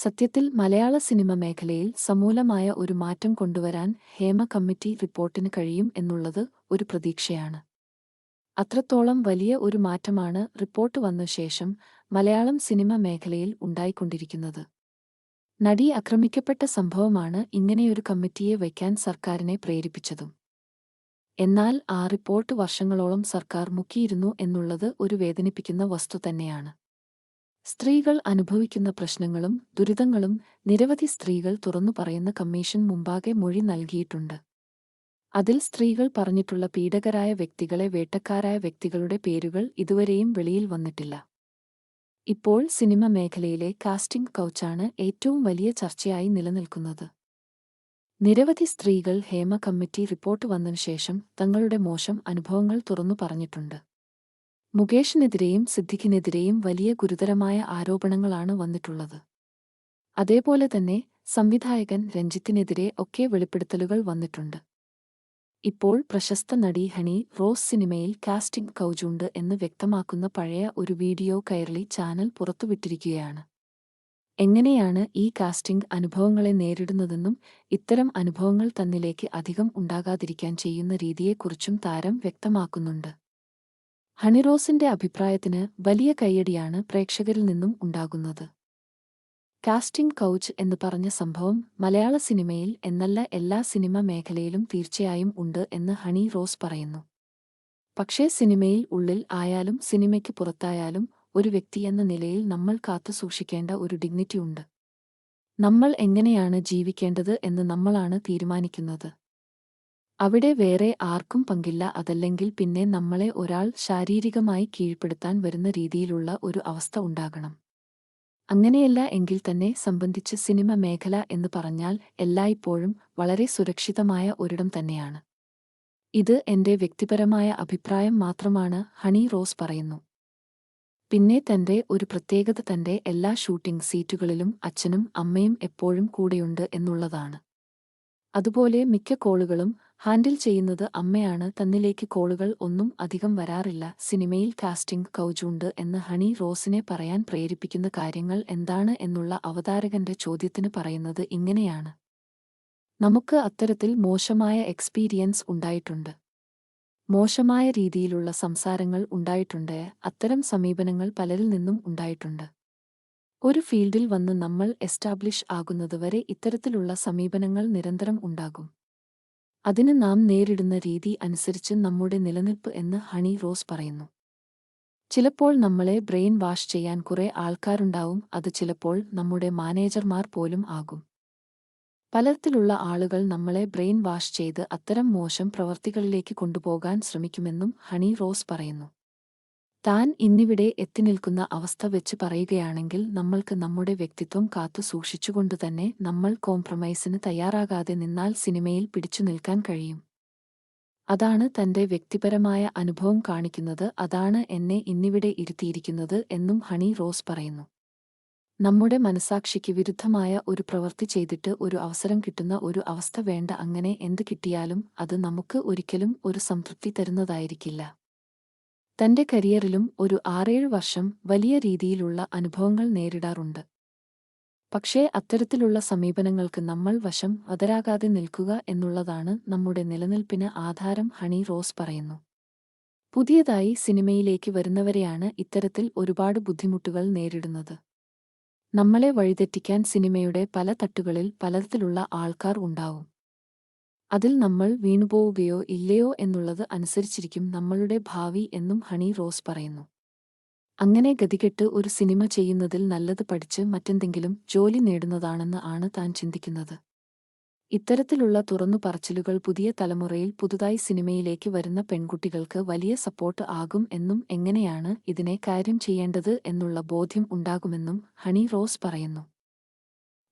സത്യത്തിൽ മലയാള സിനിമ മേഖലയിൽ സമൂലമായ ഒരു മാറ്റം കൊണ്ടുവരാൻ ഹേമ കമ്മിറ്റി റിപ്പോർട്ടിന് കഴിയും എന്നുള്ളത് ഒരു പ്രതീക്ഷയാണ്. അത്രത്തോളം വലിയ ഒരു മാറ്റമാണ് റിപ്പോർട്ട് വന്ന ശേഷം മലയാളം സിനിമ മേഖലയിൽ ഉണ്ടായിക്കൊണ്ടിരിക്കുന്നത്. നടി ആക്രമിക്കപ്പെട്ട സംഭവമാണ് ഇങ്ങനെയൊരു കമ്മിറ്റിയെ വയ്ക്കാൻ സർക്കാരിനെ പ്രേരിപ്പിച്ചതും. എന്നാൽ ആ റിപ്പോർട്ട് വർഷങ്ങളോളം സർക്കാർ മുക്കിയിരുന്നു എന്നുള്ളത് ഒരു വേദനിപ്പിക്കുന്ന വസ്തു തന്നെയാണ്. സ്ത്രീകൾ അനുഭവിക്കുന്ന പ്രശ്നങ്ങളും ദുരിതങ്ങളും നിരവധി സ്ത്രീകൾ തുറന്നു പറയുന്ന കമ്മീഷൻ മുമ്പാകെ മൊഴി നൽകിയിട്ടുണ്ട്. അതിൽ സ്ത്രീകൾ പറഞ്ഞിട്ടുള്ള പീഡകരായ വ്യക്തികളെ വേട്ടക്കാരായ വ്യക്തികളുടെ പേരുകൾ ഇതുവരെയും വെളിയിൽ വന്നിട്ടില്ല. ഇപ്പോൾ സിനിമ മേഖലയിലെ കാസ്റ്റിംഗ് കൗച്ചാണ് ഏറ്റവും വലിയ ചർച്ചയായി നിലനിൽക്കുന്നത്. നിരവധി സ്ത്രീകൾ ഹേമ കമ്മിറ്റി റിപ്പോർട്ട് വന്നതിനുശേഷം തങ്ങളുടെ മോശം അനുഭവങ്ങൾ തുറന്നു പറഞ്ഞിട്ടുണ്ട്. മുകേഷിനെതിരെയും സിദ്ദിഖിനെതിരെയും വലിയ ഗുരുതരമായ ആരോപണങ്ങളാണ് വന്നിട്ടുള്ളത്. അതേപോലെ തന്നെ സംവിധായകൻ രഞ്ജിത്തിനെതിരെ ഒക്കെ വെളിപ്പെടുത്തലുകൾ വന്നിട്ടുണ്ട്. ഇപ്പോൾ പ്രശസ്ത നടി ഹണി റോസ് സിനിമയിൽ കാസ്റ്റിംഗ് കൗജുണ്ട് എന്ന് വ്യക്തമാക്കുന്ന പഴയ ഒരു വീഡിയോ കയറി ചാനൽ പുറത്തുവിട്ടിരിക്കുകയാണ്. എങ്ങനെയാണ് ഈ കാസ്റ്റിംഗ് അനുഭവങ്ങളെ നേരിടുന്നതെന്നും ഇത്തരം അനുഭവങ്ങൾ തന്നിലേക്ക് അധികം ഉണ്ടാകാതിരിക്കാൻ ചെയ്യുന്ന രീതിയെക്കുറിച്ചും താരം വ്യക്തമാക്കുന്നുണ്ട്. ഹണിറോസിന്റെ അഭിപ്രായത്തിന് വലിയ കൈയടിയാണ് പ്രേക്ഷകരിൽ നിന്നും ഉണ്ടാകുന്നത്. കാസ്റ്റിംഗ് കൗച്ച് എന്ന് പറഞ്ഞ സംഭവം മലയാള സിനിമയിൽ എന്നല്ല എല്ലാ സിനിമ മേഖലയിലും തീർച്ചയായും ഉണ്ട് എന്ന് ഹണി റോസ് പറയുന്നു. പക്ഷേ സിനിമയിൽ ഉള്ളിൽ ആയാലും സിനിമയ്ക്ക് പുറത്തായാലും ഒരു വ്യക്തി എന്ന നിലയിൽ നമ്മൾ കാത്തു സൂക്ഷിക്കേണ്ട ഒരു ഡിഗ്നിറ്റി ഉണ്ട്. നമ്മൾ എങ്ങനെയാണ് ജീവിക്കേണ്ടത് എന്ന് നമ്മളാണ് തീരുമാനിക്കുന്നത്. അവിടെ വേറെ ആർക്കും പങ്കില്ല അതല്ലെങ്കിൽ പിന്നെ നമ്മളെ ഒരാൾ ശാരീരികമായി കീഴ്പ്പെടുത്താൻ വരുന്ന രീതിയിലുള്ള ഒരു അവസ്ഥ ഉണ്ടാകണം. അങ്ങനെയല്ല എങ്കിൽ തന്നെ സംബന്ധിച്ച് സിനിമ മേഖല എന്ന് പറഞ്ഞാൽ എല്ലായ്പ്പോഴും വളരെ സുരക്ഷിതമായ ഒരിടം തന്നെയാണ്. ഇത് എന്റെ വ്യക്തിപരമായ അഭിപ്രായം മാത്രമാണ് ഹണി റോസ് പറയുന്നു. പിന്നെ തന്റെ ഒരു പ്രത്യേകത തന്റെ എല്ലാ ഷൂട്ടിംഗ് സീറ്റുകളിലും അച്ഛനും അമ്മയും എപ്പോഴും കൂടെയുണ്ട് എന്നുള്ളതാണ്. അതുപോലെ മിക്ക കോളുകളും ഹാൻഡിൽ ചെയ്യുന്നത് അമ്മയാണ്. തന്നിലേക്ക് കോളുകൾ ഒന്നും അധികം വരാറില്ല. സിനിമയിൽ കാസ്റ്റിംഗ് കൗജുണ്ട് എന്ന് ഹണി റോസിനെ പറയാൻ പ്രേരിപ്പിക്കുന്ന കാര്യങ്ങൾ എന്താണ് എന്നുള്ള അവതാരകന്റെ ചോദ്യത്തിന് പറയുന്നത് ഇങ്ങനെയാണ്. നമുക്ക് അത്തരത്തിൽ മോശമായ എക്സ്പീരിയൻസ് ഉണ്ടായിട്ടുണ്ട്. മോശമായ രീതിയിലുള്ള സംസാരങ്ങൾ ഉണ്ടായിട്ടുണ്ട്. അത്തരം സമീപനങ്ങൾ പലരിൽ നിന്നും ഉണ്ടായിട്ടുണ്ട്. ഒരു ഫീൽഡിൽ വന്ന് നമ്മൾ എസ്റ്റാബ്ലിഷ് ആകുന്നതുവരെ ഇത്തരത്തിലുള്ള സമീപനങ്ങൾ നിരന്തരം ഉണ്ടാകും. അതിന് നാം നേരിടുന്ന രീതി അനുസരിച്ച് നമ്മുടെ നിലനിൽപ്പ് എന്ന് ഹണി റോസ് പറയുന്നു. ചിലപ്പോൾ നമ്മളെ ബ്രെയിൻ വാഷ് ചെയ്യാൻ കുറെ ആൾക്കാരുണ്ടാവും അത് ചിലപ്പോൾ നമ്മുടെ മാനേജർമാർ പോലും ആകും. പലതരത്തിലുള്ള ആളുകൾ നമ്മളെ ബ്രെയിൻ വാഷ് ചെയ്ത് അത്തരം മോശം പ്രവർത്തികളിലേക്ക് കൊണ്ടുപോകാൻ ശ്രമിക്കുമെന്നും ഹണി റോസ് പറയുന്നു. താൻ ഇന്നിവിടെ എത്തിനിൽക്കുന്ന അവസ്ഥ വെച്ച് പറയുകയാണെങ്കിൽ നമ്മൾക്ക് നമ്മുടെ വ്യക്തിത്വം കാത്തു സൂക്ഷിച്ചുകൊണ്ടുതന്നെ നമ്മൾ കോംപ്രമൈസിന് തയ്യാറാകാതെ നിന്നാൽ സിനിമയിൽ പിടിച്ചു നിൽക്കാൻ കഴിയും. അതാണ് തന്റെ വ്യക്തിപരമായ അനുഭവം കാണിക്കുന്നത് അതാണ് എന്നെ ഇന്നിവിടെ ഇരുത്തിയിരിക്കുന്നത് എന്നും ഹണി റോസ് പറയുന്നു. നമ്മുടെ മനസാക്ഷിക്ക് വിരുദ്ധമായ ഒരു പ്രവൃത്തി ചെയ്തിട്ട് ഒരു അവസരം കിട്ടുന്ന ഒരു അവസ്ഥ വേണ്ട അങ്ങനെ എന്ത് കിട്ടിയാലും അത് നമുക്ക് ഒരിക്കലും ഒരു സംതൃപ്തി തരുന്നതായിരിക്കില്ല. തന്റെ കരിയറിലും ഒരു ആറേഴ് വർഷം വലിയ രീതിയിലുള്ള അനുഭവങ്ങൾ നേരിടാറുണ്ട്. പക്ഷേ അത്തരത്തിലുള്ള സമീപനങ്ങൾക്ക് നമ്മൾ വശം അതരാകാതെ നിൽക്കുക എന്നുള്ളതാണ് നമ്മുടെ നിലനിൽപ്പിന് ആധാരം ഹണി റോസ് പറയുന്നു. പുതിയതായി സിനിമയിലേക്ക് വരുന്നവരെയാണ് ഇത്തരത്തിൽ ഒരുപാട് ബുദ്ധിമുട്ടുകൾ നേരിടുന്നത്. നമ്മളെ വഴിതെറ്റിക്കാൻ സിനിമയുടെ പല തട്ടുകളിൽ പലതരത്തിലുള്ള ആൾക്കാർ ഉണ്ടാവും. അതിൽ നമ്മൾ വീണുപോവുകയോ ഇല്ലയോ എന്നുള്ളത് അനുസരിച്ചിരിക്കും നമ്മളുടെ ഭാവി എന്നും ഹണി റോസ് പറയുന്നു. അങ്ങനെ ഗതികെട്ട് ഒരു സിനിമ ചെയ്യുന്നതിൽ നല്ലത് പഠിച്ച് മറ്റെന്തെങ്കിലും ജോലി നേടുന്നതാണെന്ന് ആണ് താൻ ചിന്തിക്കുന്നത്. ഇത്തരത്തിലുള്ള തുറന്നു പറച്ചിലുകൾ പുതിയ തലമുറയിൽ പുതുതായി സിനിമയിലേക്ക് വരുന്ന പെൺകുട്ടികൾക്ക് വലിയ സപ്പോർട്ട് ആകും എന്നും എങ്ങനെയാണ് ഇതിനെ കാര്യം ചെയ്യേണ്ടത് എന്നുള്ള ബോധ്യം ഉണ്ടാകുമെന്നും ഹണി റോസ് പറയുന്നു.